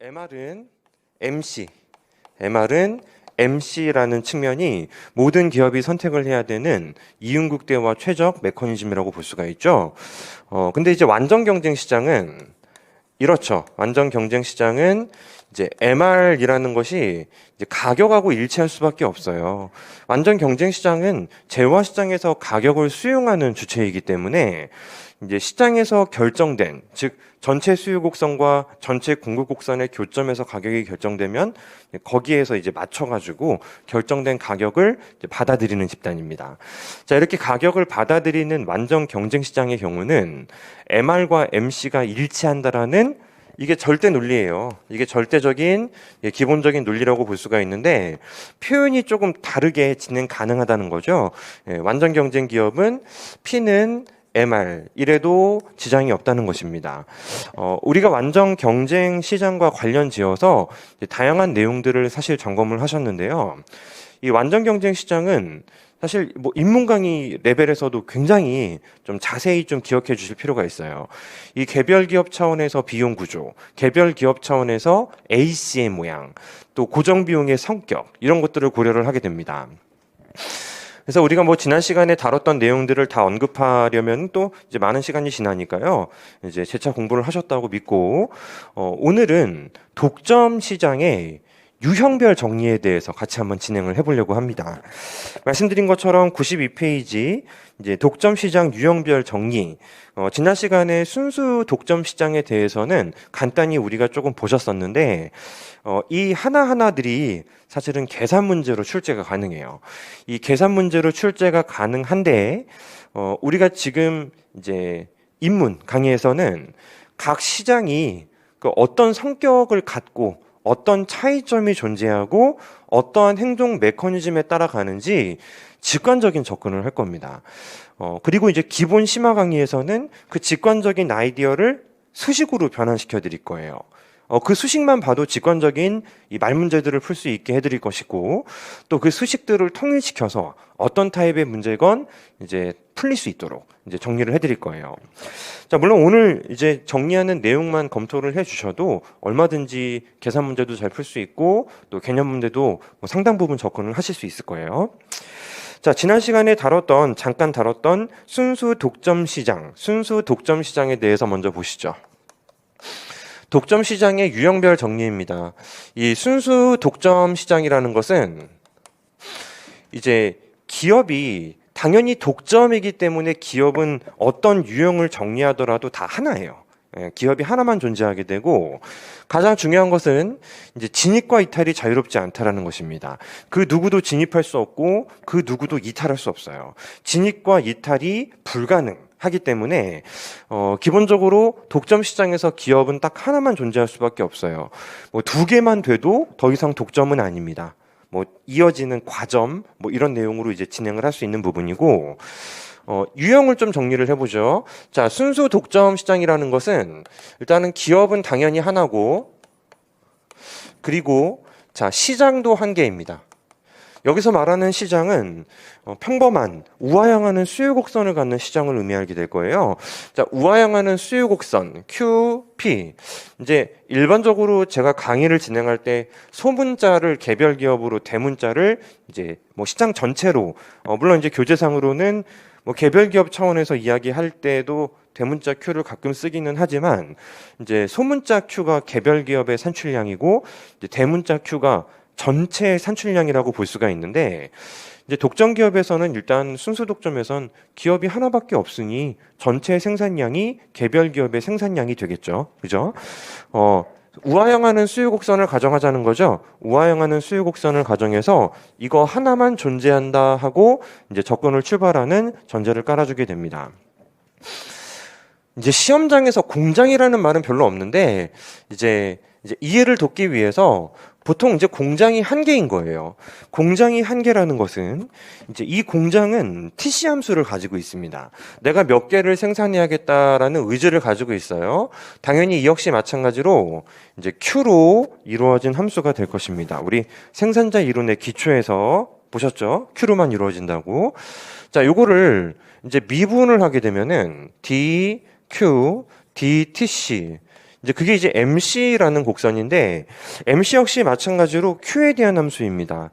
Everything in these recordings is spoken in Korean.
MR은 MC, MR은 MC라는 측면이 모든 기업이 선택을 해야 되는 이윤국대와 최적 메커니즘이라고 볼 수가 있죠. 어, 근데 이제 완전 경쟁 시장은 이렇죠. 완전 경쟁 시장은 이제 MR이라는 것이 이제 가격하고 일치할 수밖에 없어요. 완전 경쟁 시장은 재화 시장에서 가격을 수용하는 주체이기 때문에 이제 시장에서 결정된 즉 전체 수요 곡선과 전체 공급 곡선의 교점에서 가격이 결정되면 거기에서 이제 맞춰가지고 결정된 가격을 받아들이는 집단입니다. 자 이렇게 가격을 받아들이는 완전 경쟁 시장의 경우는 MR과 MC가 일치한다라는 이게 절대 논리예요. 이게 절대적인 예, 기본적인 논리라고 볼 수가 있는데 표현이 조금 다르게 진행 가능하다는 거죠. 예, 완전 경쟁 기업은 P는 MR 이래도 지장이 없다는 것입니다. 어, 우리가 완전 경쟁 시장과 관련 지어서 다양한 내용들을 사실 점검을 하셨는데요. 이 완전 경쟁 시장은 사실 뭐 입문 강의 레벨에서도 굉장히 좀 자세히 좀 기억해 주실 필요가 있어요. 이 개별 기업 차원에서 비용 구조, 개별 기업 차원에서 AC의 모양, 또 고정 비용의 성격 이런 것들을 고려를 하게 됩니다. 그래서 우리가 뭐 지난 시간에 다뤘던 내용들을 다 언급하려면 또 이제 많은 시간이 지나니까요. 이제 재차 공부를 하셨다고 믿고 어, 오늘은 독점 시장의 유형별 정리에 대해서 같이 한번 진행을 해보려고 합니다. 말씀드린 것처럼 92페이지 이제 독점 시장 유형별 정리. 어, 지난 시간에 순수 독점 시장에 대해서는 간단히 우리가 조금 보셨었는데 어, 이 하나 하나들이 사실은 계산 문제로 출제가 가능해요. 이 계산 문제로 출제가 가능한데 어, 우리가 지금 이제 입문 강의에서는 각 시장이 그 어떤 성격을 갖고 어떤 차이점이 존재하고 어떠한 행동 메커니즘에 따라 가는지 직관적인 접근을 할 겁니다. 어, 그리고 이제 기본 심화 강의에서는 그 직관적인 아이디어를 수식으로 변환시켜 드릴 거예요. 어, 그 수식만 봐도 직관적인 이 말 문제들을 풀 수 있게 해드릴 것이고 또 그 수식들을 통일시켜서 어떤 타입의 문제건 이제 풀릴 수 있도록 이제 정리를 해드릴 거예요. 자, 물론 오늘 이제 정리하는 내용만 검토를 해주셔도 얼마든지 계산 문제도 잘 풀 수 있고 또 개념 문제도 뭐 상당 부분 접근을 하실 수 있을 거예요. 자, 지난 시간에 다뤘던, 잠깐 다뤘던 순수 독점 시장, 순수 독점 시장에 대해서 먼저 보시죠. 독점 시장의 유형별 정리입니다. 이 순수 독점 시장이라는 것은 이제 기업이 당연히 독점이기 때문에 기업은 어떤 유형을 정리하더라도 다 하나예요. 예, 기업이 하나만 존재하게 되고 가장 중요한 것은 이제 진입과 이탈이 자유롭지 않다라는 것입니다. 그 누구도 진입할 수 없고 그 누구도 이탈할 수 없어요. 진입과 이탈이 불가능. 하기 때문에 어, 기본적으로 독점 시장에서 기업은 딱 하나만 존재할 수밖에 없어요. 뭐 두 개만 돼도 더 이상 독점은 아닙니다. 뭐 이어지는 과점 뭐 이런 내용으로 이제 진행을 할 수 있는 부분이고 어, 유형을 좀 정리를 해보죠. 자 순수 독점 시장이라는 것은 일단은 기업은 당연히 하나고 그리고 자 시장도 한 개입니다. 여기서 말하는 시장은 어, 평범한 우하향하는 수요 곡선을 갖는 시장을 의미하게 될 거예요. 자, 우하향하는 수요 곡선 QP 이제 일반적으로 제가 강의를 진행할 때 소문자를 개별 기업으로 대문자를 이제 뭐 시장 전체로 어, 물론 이제 교재상으로는 뭐 개별 기업 차원에서 이야기할 때도 대문자 Q를 가끔 쓰기는 하지만 이제 소문자 Q가 개별 기업의 산출량이고 대문자 Q가 전체 산출량이라고 볼 수가 있는데 이제 독점 기업에서는 일단 순수 독점에선 기업이 하나밖에 없으니 전체 생산량이 개별 기업의 생산량이 되겠죠. 그죠? 어, 우하향하는 수요 곡선을 가정하자는 거죠. 우하향하는 수요 곡선을 가정해서 이거 하나만 존재한다 하고 이제 접근을 출발하는 전제를 깔아주게 됩니다. 이제 시험장에서 공장이라는 말은 별로 없는데 이제 이제 이해를 돕기 위해서 보통 이제 공장이 한 개인 거예요. 공장이 한 개라는 것은 이제 이 공장은 TC 함수를 가지고 있습니다. 내가 몇 개를 생산해야겠다라는 의지를 가지고 있어요. 당연히 이 역시 마찬가지로 이제 Q로 이루어진 함수가 될 것입니다. 우리 생산자 이론의 기초에서 보셨죠? Q로만 이루어진다고. 자, 요거를 이제 미분을 하게 되면은 D, Q, DTC 이제 그게 이제 MC라는 곡선인데 MC 역시 마찬가지로 Q에 대한 함수입니다.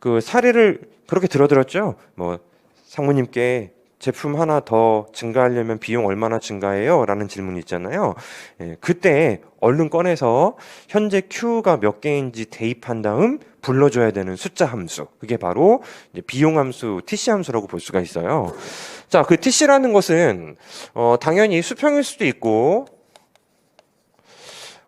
그 사례를 그렇게 들어들었죠. 뭐 상무님께 제품 하나 더 증가하려면 비용 얼마나 증가해요? 라는 질문이 있잖아요. 예, 그때 얼른 꺼내서 현재 Q가 몇 개인지 대입한 다음 불러줘야 되는 숫자 함수. 그게 바로 비용 함수, TC 함수라고 볼 수가 있어요. 자, 그 TC라는 것은 어, 당연히 수평일 수도 있고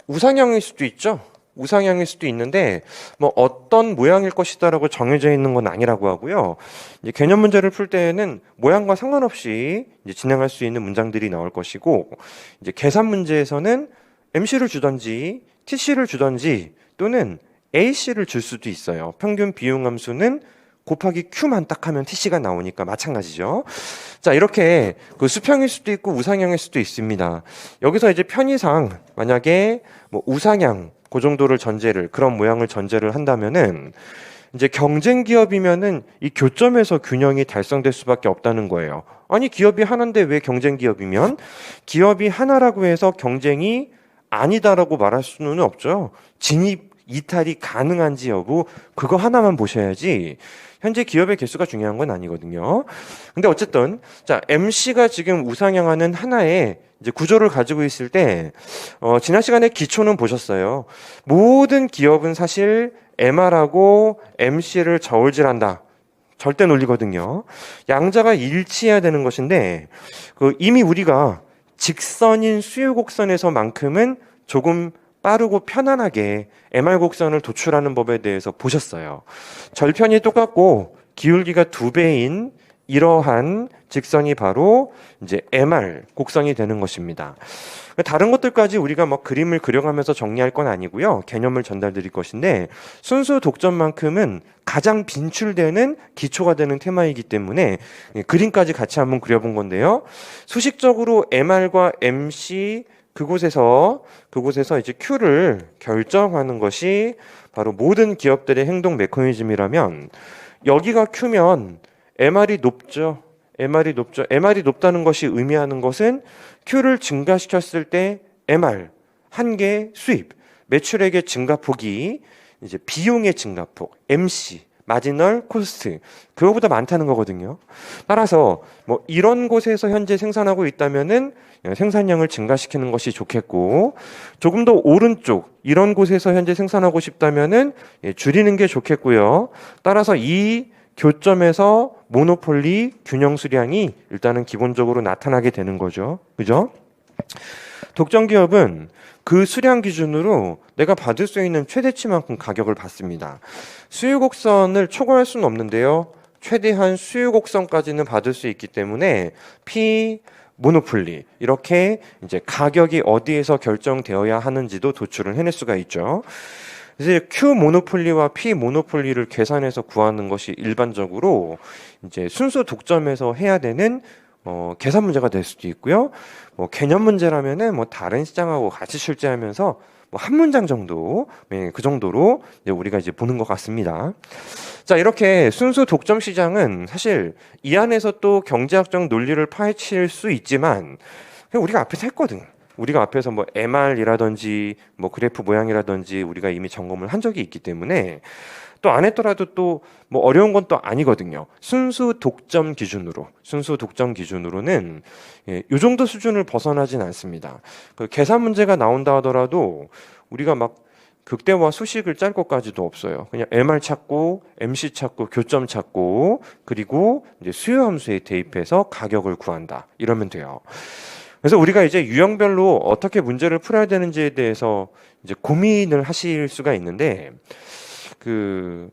우상형일 수도 있죠. 우상형일 수도 있는데 뭐 어떤 모양일 것이다라고 정해져 있는 건 아니라고 하고요. 이제 개념 문제를 풀 때에는 모양과 상관없이 이제 진행할 수 있는 문장들이 나올 것이고 이제 계산 문제에서는 MC를 주던지 TC를 주던지 또는 AC를 줄 수도 있어요. 평균 비용 함수는 곱하기 Q만 딱 하면 TC가 나오니까 마찬가지죠. 자, 이렇게 그 수평일 수도 있고 우상향일 수도 있습니다. 여기서 이제 편의상 만약에 뭐 우상향 그 정도를 전제를 그런 모양을 전제를 한다면은 이제 경쟁 기업이면은 이 교점에서 균형이 달성될 수밖에 없다는 거예요. 아니 기업이 하나인데 왜 경쟁 기업이면 기업이 하나라고 해서 경쟁이 아니다라고 말할 수는 없죠. 진입 이탈이 가능한지 여부 그거 하나만 보셔야지 현재 기업의 개수가 중요한 건 아니거든요. 근데 어쨌든 자 MC가 지금 우상향하는 하나의 이제 구조를 가지고 있을 때 어, 지난 시간에 기초는 보셨어요. 모든 기업은 사실 MR하고 MC를 저울질한다. 절대 논리거든요. 양자가 일치해야 되는 것인데 그 이미 우리가 직선인 수요 곡선에서만큼은 조금 빠르고 편안하게 MR 곡선을 도출하는 법에 대해서 보셨어요. 절편이 똑같고 기울기가 두 배인 이러한 직선이 바로 이제 MR 곡선이 되는 것입니다. 다른 것들까지 우리가 막 그림을 그려가면서 정리할 건 아니고요. 개념을 전달드릴 것인데 순수 독점만큼은 가장 빈출되는 기초가 되는 테마이기 때문에 그림까지 같이 한번 그려본 건데요. 수식적으로 MR과 MC 그곳에서 그곳에서 이제 Q를 결정하는 것이 바로 모든 기업들의 행동 메커니즘이라면 여기가 Q면 MR이 높죠. MR이 높죠. MR이 높다는 것이 의미하는 것은 Q를 증가시켰을 때 MR 한 개 수입 매출액의 증가폭이 이제 비용의 증가폭 MC 마지널 코스트 그거보다 많다는 거거든요. 따라서 뭐 이런 곳에서 현재 생산하고 있다면은 생산량을 증가시키는 것이 좋겠고 조금 더 오른쪽 이런 곳에서 현재 생산하고 싶다면은 예, 줄이는 게 좋겠고요. 따라서 이 교점에서 모노폴리 균형 수량이 일단은 기본적으로 나타나게 되는 거죠. 그죠? 독점 기업은 그 수량 기준으로 내가 받을 수 있는 최대치만큼 가격을 받습니다. 수요 곡선을 초과할 수는 없는데요. 최대한 수요 곡선까지는 받을 수 있기 때문에 P 모노폴리 이렇게 이제 가격이 어디에서 결정되어야 하는지도 도출을 해낼 수가 있죠. 이제 Q 모노폴리와 P 모노폴리를 계산해서 구하는 것이 일반적으로 이제 순수 독점에서 해야 되는 어, 계산 문제가 될 수도 있고요. 뭐 개념 문제라면은 뭐 다른 시장하고 같이 출제하면서 뭐 한 문장 정도, 네, 그 정도로 이제 우리가 이제 보는 것 같습니다. 자, 이렇게 순수 독점 시장은 사실 이 안에서 또 경제학적 논리를 파헤칠 수 있지만 우리가 앞에서 했거든. 우리가 앞에서 뭐 MR이라든지 뭐 그래프 모양이라든지 우리가 이미 점검을 한 적이 있기 때문에 또 안 했더라도 또 뭐 어려운 건 또 아니거든요. 순수 독점 기준으로 순수 독점 기준으로는 예, 요 정도 수준을 벗어나진 않습니다. 그 계산 문제가 나온다 하더라도 우리가 막 극대화 수식을 짤 것까지도 없어요. 그냥 MR 찾고 MC 찾고 교점 찾고 그리고 이제 수요 함수에 대입해서 가격을 구한다. 이러면 돼요. 그래서 우리가 이제 유형별로 어떻게 문제를 풀어야 되는지에 대해서 이제 고민을 하실 수가 있는데 그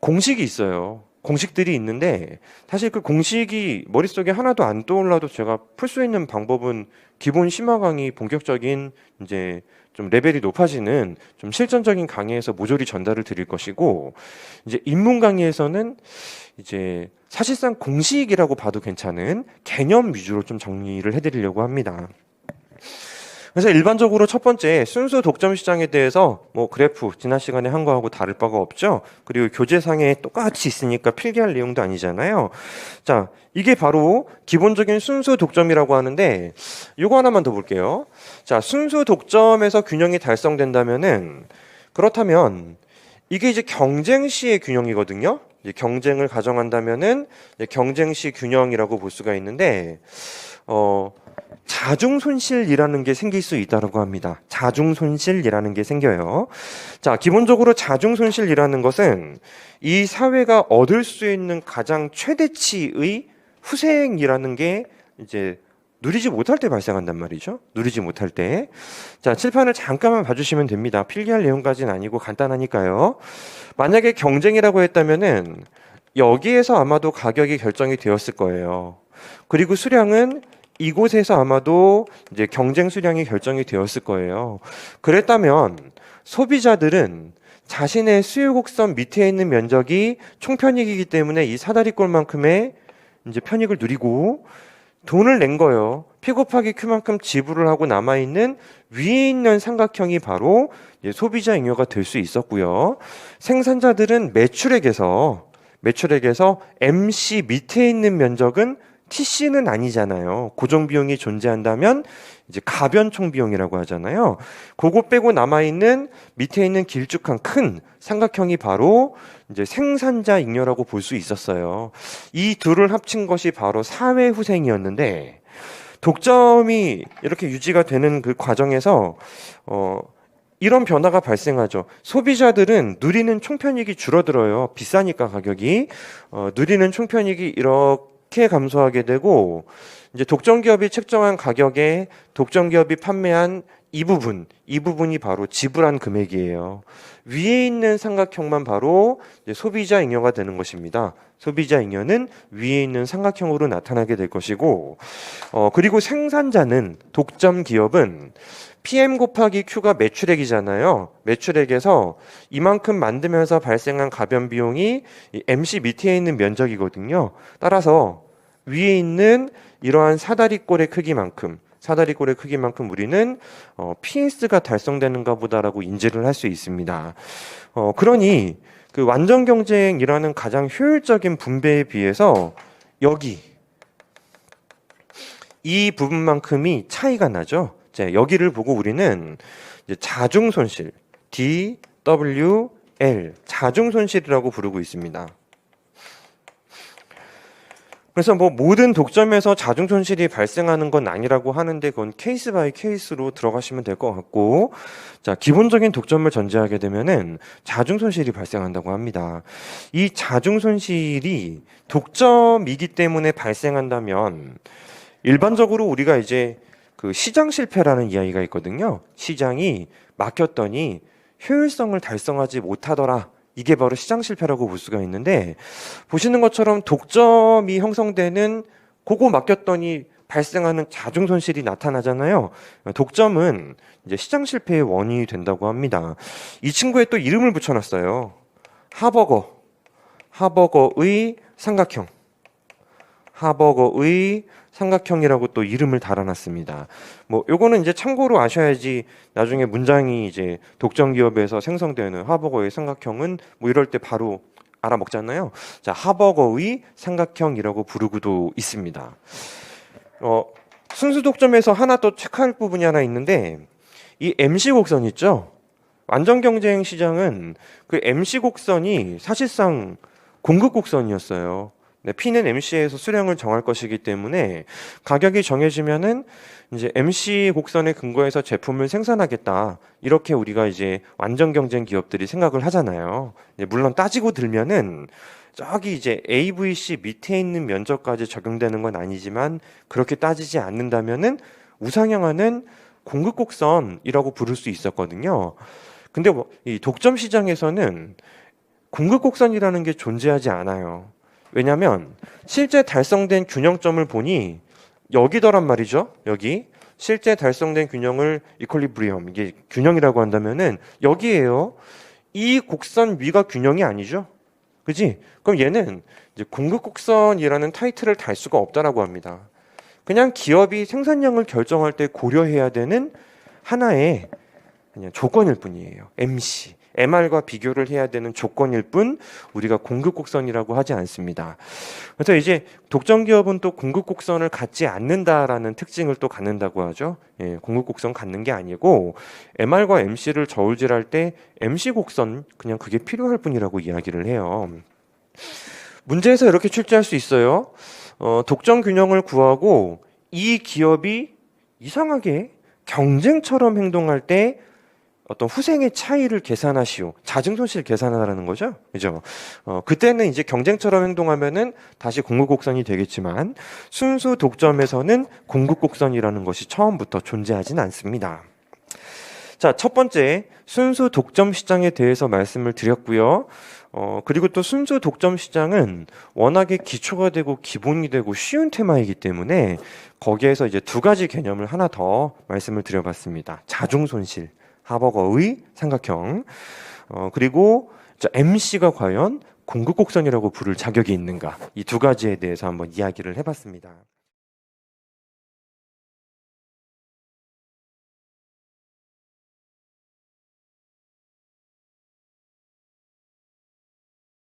공식이 있어요. 공식들이 있는데 사실 그 공식이 머릿속에 하나도 안 떠올라도 제가 풀 수 있는 방법은 기본 심화 강의 본격적인 이제 좀 레벨이 높아지는 좀 실전적인 강의에서 모조리 전달을 드릴 것이고 이제 입문 강의에서는 이제 사실상 공식이라고 봐도 괜찮은 개념 위주로 좀 정리를 해드리려고 합니다. 그래서 일반적으로 첫 번째 순수 독점 시장에 대해서 뭐 그래프 지난 시간에 한 거하고 다를 바가 없죠. 그리고 교재상에 똑같이 있으니까 필기할 내용도 아니잖아요. 자, 이게 바로 기본적인 순수 독점이라고 하는데 이거 하나만 더 볼게요. 자, 순수 독점에서 균형이 달성된다면은 그렇다면 이게 이제 경쟁 시의 균형이거든요. 이제 경쟁을 가정한다면은 이제 경쟁 시 균형이라고 볼 수가 있는데 어 자중 손실이라는 게 생길 수 있다고 합니다. 자중 손실이라는 게 생겨요. 자, 기본적으로 자중 손실이라는 것은 이 사회가 얻을 수 있는 가장 최대치의 후생이라는 게 이제 누리지 못할 때 발생한단 말이죠. 누리지 못할 때. 자, 칠판을 잠깐만 봐주시면 됩니다. 필기할 내용까지는 아니고 간단하니까요. 만약에 경쟁이라고 했다면은 여기에서 아마도 가격이 결정이 되었을 거예요. 그리고 수량은 이곳에서 아마도 이제 경쟁 수량이 결정이 되었을 거예요. 그랬다면 소비자들은 자신의 수요 곡선 밑에 있는 면적이 총편익이기 때문에 이 사다리꼴만큼의 이제 편익을 누리고 돈을 낸 거예요. P 곱하기 Q만큼 지불을 하고 남아있는 위에 있는 삼각형이 바로 소비자 잉여가 될 수 있었고요. 생산자들은 매출액에서 매출액에서 MC 밑에 있는 면적은 TC는 아니잖아요. 고정 비용이 존재한다면 이제 가변총 비용이라고 하잖아요. 그거 빼고 남아 있는 밑에 있는 길쭉한 큰 삼각형이 바로 이제 생산자 잉여라고 볼 수 있었어요. 이 둘을 합친 것이 바로 사회 후생이었는데 독점이 이렇게 유지가 되는 그 과정에서 어 이런 변화가 발생하죠. 소비자들은 누리는 총편익이 줄어들어요. 비싸니까 가격이 어, 누리는 총편익이 이렇게 감소하게 되고 이제 독점 기업이 책정한 가격에 독점 기업이 판매한 이 부분, 이 부분이 바로 지불한 금액이에요. 위에 있는 삼각형만 바로 소비자 잉여가 되는 것입니다. 소비자 잉여는 위에 있는 삼각형으로 나타나게 될 것이고, 어, 그리고 생산자는 독점 기업은 PM 곱하기 Q가 매출액이잖아요. 매출액에서 이만큼 만들면서 발생한 가변 비용이 이 MC 밑에 있는 면적이거든요. 따라서 위에 있는 이러한 사다리꼴의 크기만큼 사다리꼴의 크기만큼 우리는 어, PS가 달성되는가 보다라고 인지를 할 수 있습니다. 어, 그러니 그 완전 경쟁이라는 가장 효율적인 분배에 비해서 여기 이 부분만큼이 차이가 나죠. 자, 여기를 보고 우리는 이제 자중 손실 DWL 자중 손실이라고 부르고 있습니다. 그래서 뭐 모든 독점에서 자중 손실이 발생하는 건 아니라고 하는데 그건 케이스 바이 케이스로 들어가시면 될 것 같고 자 기본적인 독점을 전제하게 되면은 자중 손실이 발생한다고 합니다. 이 자중 손실이 독점이기 때문에 발생한다면 일반적으로 우리가 이제 그 시장 실패라는 이야기가 있거든요. 시장이 막혔더니 효율성을 달성하지 못하더라. 이게 바로 시장 실패라고 볼 수가 있는데 보시는 것처럼 독점이 형성되는 그거 맡겼더니 발생하는 자중 손실이 나타나잖아요. 독점은 이제 시장 실패의 원인이 된다고 합니다. 이 친구에 또 이름을 붙여놨어요. 하버거, 하버거의 삼각형, 하버거의 삼각형이라고 또 이름을 달아놨습니다. 뭐 요거는 이제 참고로 아셔야지 나중에 문장이 이제 독점 기업에서 생성되는 하버거의 삼각형은 뭐 이럴 때 바로 알아먹잖아요. 자, 하버거의 삼각형이라고 부르고도 있습니다. 어, 순수 독점에서 하나 또 체크할 부분이 하나 있는데 이 MC 곡선 있죠? 완전 경쟁 시장은 그 MC 곡선이 사실상 공급 곡선이었어요. 네, P는 MC에서 수량을 정할 것이기 때문에 가격이 정해지면은 이제 MC 곡선에 근거해서 제품을 생산하겠다. 이렇게 우리가 이제 완전 경쟁 기업들이 생각을 하잖아요. 네, 물론 따지고 들면은 저기 이제 AVC 밑에 있는 면적까지 적용되는 건 아니지만 그렇게 따지지 않는다면은 우상향하는 공급 곡선이라고 부를 수 있었거든요. 근데 뭐이 독점 시장에서는 공급 곡선이라는 게 존재하지 않아요. 왜냐하면 실제 달성된 균형점을 보니 여기더란 말이죠. 여기 실제 달성된 균형을 이퀄리브리엄 이게 균형이라고 한다면은 여기에요. 이 곡선 위가 균형이 아니죠. 그지? 그럼 얘는 이제 공급 곡선이라는 타이틀을 달 수가 없다라고 합니다. 그냥 기업이 생산량을 결정할 때 고려해야 되는 하나의 그냥 조건일 뿐이에요. MC. MR과 비교를 해야 되는 조건일 뿐 우리가 공급 곡선이라고 하지 않습니다. 그래서 이제 독점 기업은 또 공급 곡선을 갖지 않는다라는 특징을 또 갖는다고 하죠. 예, 공급 곡선 갖는 게 아니고 MR과 MC를 저울질할 때 MC 곡선 그냥 그게 필요할 뿐이라고 이야기를 해요. 문제에서 이렇게 출제할 수 있어요. 어, 독점 균형을 구하고 이 기업이 이상하게 경쟁처럼 행동할 때 어떤 후생의 차이를 계산하시오. 자증 손실 계산하라는 거죠. 그죠? 어, 그때는 이제 경쟁처럼 행동하면은 다시 공급 곡선이 되겠지만 순수 독점에서는 공급 곡선이라는 것이 처음부터 존재하진 않습니다. 자, 첫 번째 순수 독점 시장에 대해서 말씀을 드렸고요. 어, 그리고 또 순수 독점 시장은 워낙에 기초가 되고 기본이 되고 쉬운 테마이기 때문에 거기에서 이제 두 가지 개념을 하나 더 말씀을 드려봤습니다. 자중 손실, 하버거의 삼각형, 어, 그리고 자, MC가 과연 공급 곡선이라고 부를 자격이 있는가 이 두 가지에 대해서 한번 이야기를 해봤습니다.